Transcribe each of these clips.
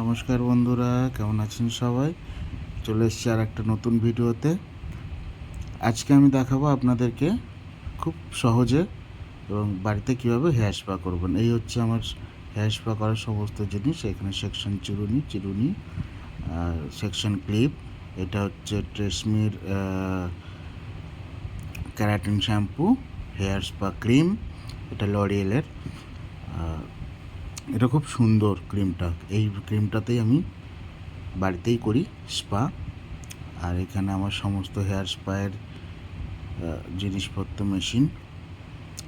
নমস্কার বন্ধুরা, কেমন আছেন সবাই? চলে এসেছি আর একটা নতুন ভিডিওতে। আজকে আমি দেখাবো আপনাদেরকে খুব সহজে এবং বাড়িতে কীভাবে হেয়ার স্পা করবেন। এই হচ্ছে আমার হেয়ার স্পা করার সমস্ত জিনিস। এখানে সেকশন চিরুনি চিরুনি, আর সেকশন ক্লিপ এটা হচ্ছে ট্রেসমির keratin shampoo hair spa cream এটা লরিয়েলের এটা খুব সুন্দর ক্রিমটা। এই ক্রিমটাতেই আমি বাড়িতেই করি স্পা। আর এখানে আমার সমস্ত হেয়ার স্পায়ের জিনিসপত্র মেশিন।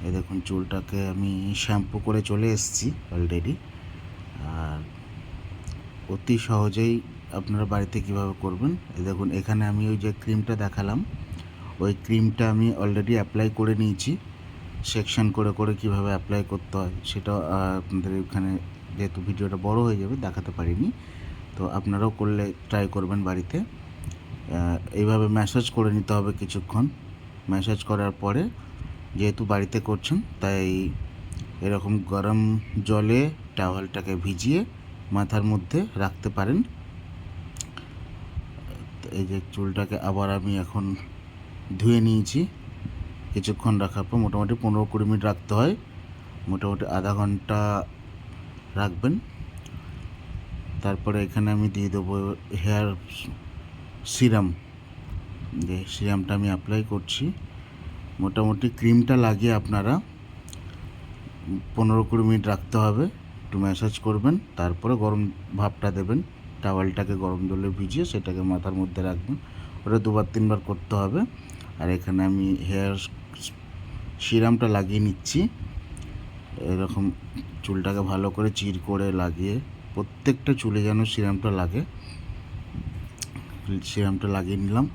এই দেখুন, চুলটাকে আমি শ্যাম্পু করে চলে এসেছি অলরেডি আর অতি সহজেই আপনারা বাড়িতে কীভাবে করবেন? এই দেখুন, এখানে আমি ওই যে ক্রিমটা দেখালাম। ওই ক্রিমটা আমি অলরেডি অ্যাপ্লাই করে নিয়েছি। সেকশন করে করে কীভাবে অ্যাপ্লাই করতে হয় সেটা আপনাদের এখানে যেহেতু ভিডিওটা বড় হয়ে যাবে, দেখাতে পারিনি। তো আপনারাও করলে ট্রাই করবেন বাড়িতে। এইভাবে ম্যাসাজ করে নিতে হবে কিছুক্ষণ। ম্যাসাজ করার পরে যেহেতু বাড়িতে করছেন, তাই এরকম গরম জলে টাওয়ালটাকে ভিজিয়ে মাথার মধ্যে রাখতে পারেন। এই যে চুলটাকে আবার আমি এখন ধুয়ে নিয়েছি। কিছুক্ষণ রাখার পর মোটামুটি পনেরো কুড়ি মিনিট রাখতে হয়। মোটামুটি আধা ঘণ্টা রাখবেন। তারপরে এখানে আমি দিয়ে দেবো হেয়ার সিরাম। যে সিরামটা আমি অ্যাপ্লাই করছি। মোটামুটি ক্রিমটা লাগিয়ে আপনারা পনেরো কুড়ি মিনিট রাখতে হবে। একটু ম্যাসাজ করবেন, তারপরে গরম ভাবটা দেবেন। টাওয়ালটাকে গরম জলে ভিজিয়ে সেটাকে মাথার মধ্যে রাখবেন। ওটা দুবার তিনবার করতে হবে। আর এখানে আমি হেয়ার সিরামটা লাগিয়ে নিচ্ছি। এরকম চুলটাকে ভালো করে চির করে লাগিয়ে, প্রত্যেকটা চুলে যেন সিরামটা লাগে সিরামটা লাগিয়ে নিলাম।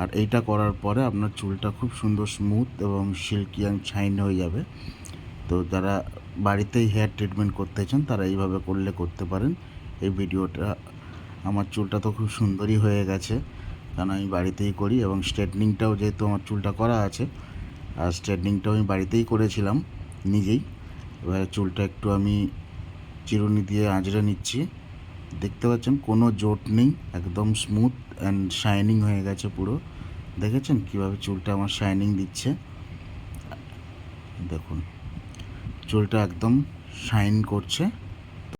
আর এইটা করার পরে আপনার চুলটা খুব সুন্দর স্মুথ এবং সিল্কি অ্যান্ড শাইন হয়ে যাবে। তো যারা বাড়িতেই হেয়ার ট্রিটমেন্ট করতে চান, তারা এইভাবে করলে করতে পারেন। এই ভিডিওটা, আমার চুলটা তো খুব সুন্দরই হয়ে গেছে। কারণ আমি বাড়িতেই করি এবং স্ট্রেটনিংটাও যেহেতু আমার চুলটা করা আছে, আর স্ট্রেটনিংটাও আমি বাড়িতেই করেছিলাম নিজেই। এবার চুলটা একটু আমি চিরুনি দিয়ে আঁচড়ে নিচ্ছি। দেখতে পাচ্ছেন কোনো জোট নেই, একদম স্মুথ অ্যান্ড শাইনিং হয়ে গেছে পুরো। দেখেছেন কীভাবে চুলটা আমার শাইনিং দিচ্ছে? দেখুন, চুলটা একদম শাইন করছে।